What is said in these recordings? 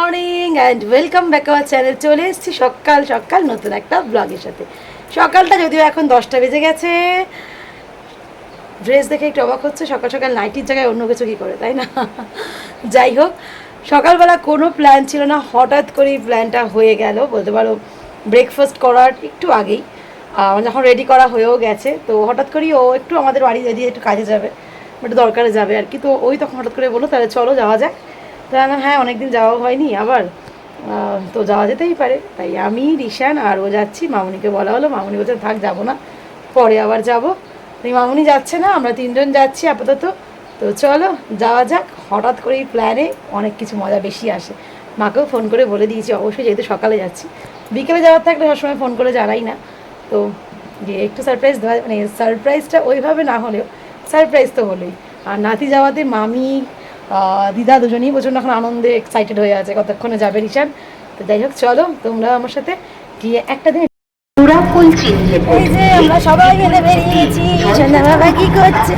Morning and welcome back our channel চলে এসেছি সকাল সকাল নতুন একটা ব্লগের সাথে। সকালটা যদিও এখন দশটা বেজে গেছে ড্রেস দেখে একটু অবাক হচ্ছে সকাল সকাল নাইটির জায়গায় অন্য কিছু কী করে তাই না? যাই হোক সকালবেলা কোনো প্ল্যান ছিল না হঠাৎ করেই প্ল্যানটা হয়ে গেল বলতে পারো ব্রেকফাস্ট করার একটু আগেই। আহ, যখন রেডি করা হয়েও গেছে তো হঠাৎ করেই ও একটু আমাদের বাড়ি যদি একটু কাজে যাবে একটু দরকারে যাবে আর কি। তো ওই তখন হঠাৎ করে বলল তাহলে চলো যাওয়া যাক। তো আমি বললাম, হ্যাঁ অনেকদিন যাওয়া হয়নি আবার। তো যাওয়া যেতেই পারে। তাই আমি রিশান আর ও যাচ্ছি। মামুনিকে বলা হলো মামুনি বলছে থাক যাব না। পরে আবার যাব। এই মামুনি যাচ্ছে না আমরা তিনজন যাচ্ছি আপাতত। তো চলো যাওয়া যাক। হঠাৎ করে এই প্ল্যানে অনেক কিছু মজা বেশি আসে। মাকেও ফোন করে বলে দিয়েছি অবশ্যই যেহেতু সকালে যাচ্ছি। বিকেলে যাওয়ার থাকলে সবসময় ফোন করে জানাই না। তো যে একটু সারপ্রাইজ দেওয়া মানে সারপ্রাইজটা ওইভাবে না হলেও সারপ্রাইজ তো হলোই। আর নাতি যাওয়াতে মামি দিদা দুজনেই প্রচণ্ড এখন আনন্দে এক্সাইটেড হয়ে আছে কতক্ষণে যাবে রিশান তো যাই হোক চলো তোমরা আমার সাথে গিয়ে একটা দিন এই যে আমরা সবাই মিলে বেরিয়েছি সন্ধ্যা বাবা কি করছে?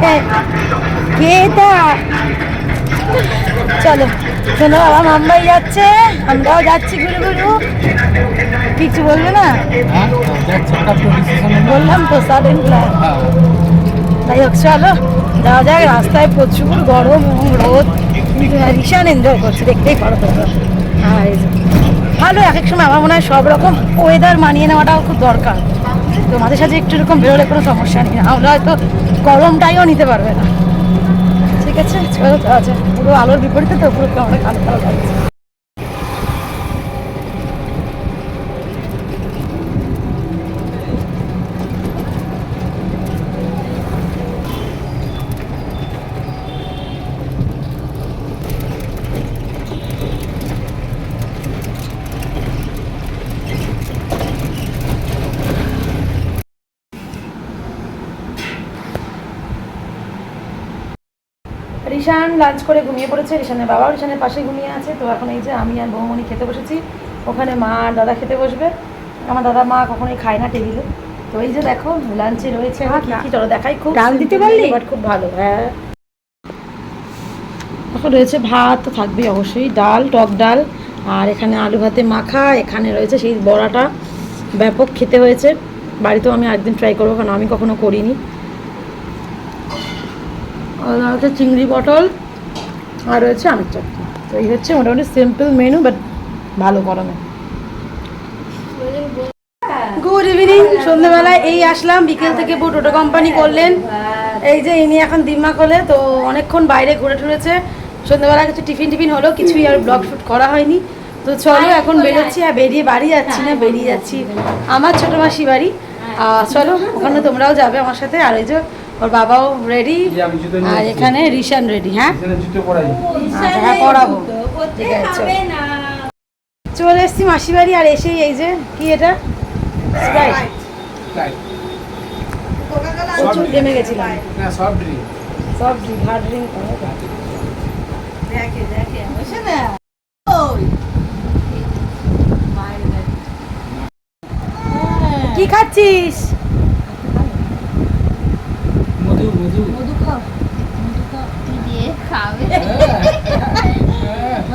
চলো বাবা মুম্বাই যাচ্ছে আমরাও যাচ্ছি কিছু বলবে না? বললাম তো সাডেন প্ল্যান যাই হোক চলো। যাওয়া যাক, রাস্তায় প্রচুর গরম এবং রোদ। ভীষণ এনজয় করছি, দেখতেই পারো তোমরা। আর ভালো, এক এক সময় আমার মনে হয় সব রকম ওয়েদার মানিয়ে নেওয়াটাও খুব দরকার। তো মাঝে সাঝে একটু এরকম বেরোলে কোনো সমস্যা নেই, আমরা হয়তো গরমটাইও নিতে পারবে না। ঠিক আছে? চলো পুরো আলোর বিপরীতে তো পুরো কেমন কালো কালো লাগছে। রিশান লাঞ্চ করে ঘুমিয়ে পড়েছে রিশানের বাবা রিশানের পাশে ঘুমিয়ে আছে। তো এখন এই যে আমি আর বৌমনি খেতে বসেছি ওখানে মা আর দাদা খেতে বসবে। আমার দাদা মা কখনোই খায় না টেবিলে। তো এই যে দেখো লাঞ্চে রয়েছে কি কি চলো দেখাই খুব ডাল দিতে পারলি? বাট খুব ভালো হ্যাঁ। এখন রয়েছে ভাত তো থাকবেই অবশ্যই। ডাল টক ডাল আর এখানে আলু ভাতে মাখা এখানে রয়েছে সেই বড়াটা। ব্যাপক খেতে হয়েছে। বাড়িতেও আমি একদিন ট্রাই করব কারণ আমি কখনো করিনি। হচ্ছে চিংড়ি পটল, আর রয়েছে আমের চাটনি। তো এই হচ্ছে মোটামুটি সিম্পল মেনু বাট ভালো গরমে। গুড ইভিনিং সন্ধ্যেবেলায় এই আসলাম, বিকেল থেকে পুরো টোটো কোম্পানি করলেন। এই যে ইনি এখন দিম্মা করলে তো অনেকক্ষণ বাইরে ঘুরে টুরেছে। সন্ধ্যেবেলা কিছু টিফিন টিফিন হলো, কিছুই আর ব্লগ শুট করা হয়নি। তো চলো, এখন বেরোচ্ছি আর বেরিয়ে বাড়ি যাচ্ছি না, বেরিয়ে যাচ্ছি। আমার ছোটো মাসি বাড়ি। চলো, ওখানে তোমরাও যাবে আমার সাথে। আর ওই যে ওর বাবাও রেডি আর এখানে রিশান রেডি হ্যাঁ? আচ্ছা হ্যাঁ পড়াবো ঠিক আছে। চলে এসছি মাসি বাড়ি আর এসেই এই যে কি এটা? প্রচুর গেছিলাম। সব ড্রিঙ্ক হার্ড ড্রিঙ্ক কি খাচ্ছিস?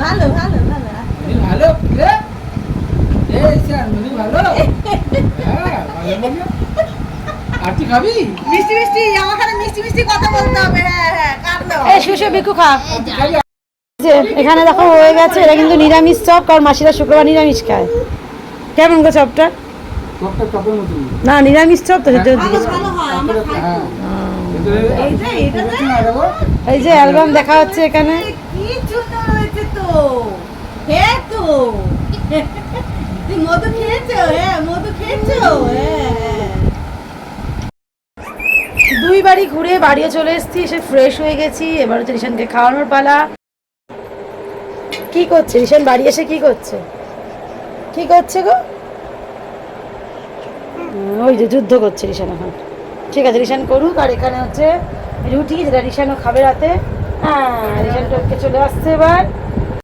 ভালো ভালো ভালো। আর তুই খাবি? মিষ্টি মিষ্টি আমার খানে মিষ্টি মিষ্টি কথা বলতে হবে। হ্যাঁ হ্যাঁ কাটলো এই শুষে বিকু খা। এখানে দেখো হয়ে গেছে। এটা কিন্তু নিরামিষ চপ কারণ মাসিরা শুক্রবার নিরামিষ খায়। কেমন গো চপটা? না নিরামিষ চপ তো সেটা ভালো এই যে অ্যালবাম দেখা হচ্ছে এখানে। কি সুন্দর হয়েছে তো? হ্যাঁ তো। মধু খেয়েছো? হ্যাঁ মধু খেয়েছো? দুই বাড়ি ঘুরে বাড়িও চলে এসেছি এসে ফ্রেশ হয়ে গেছি। এবার হচ্ছে রিশানকে খাওয়ানোর পালা। কি করছে? রিশান বাড়ি এসে কি করছে? কি করছে গো? ওই যে যুদ্ধ করছে রিশান এখন। ঠিক আছে, রিশান করুক, আর এখানে হচ্ছে রুটি, যেটা রিশানও খাবে রাতে। হ্যাঁ রিশান টপকে চলে আসছে এবার।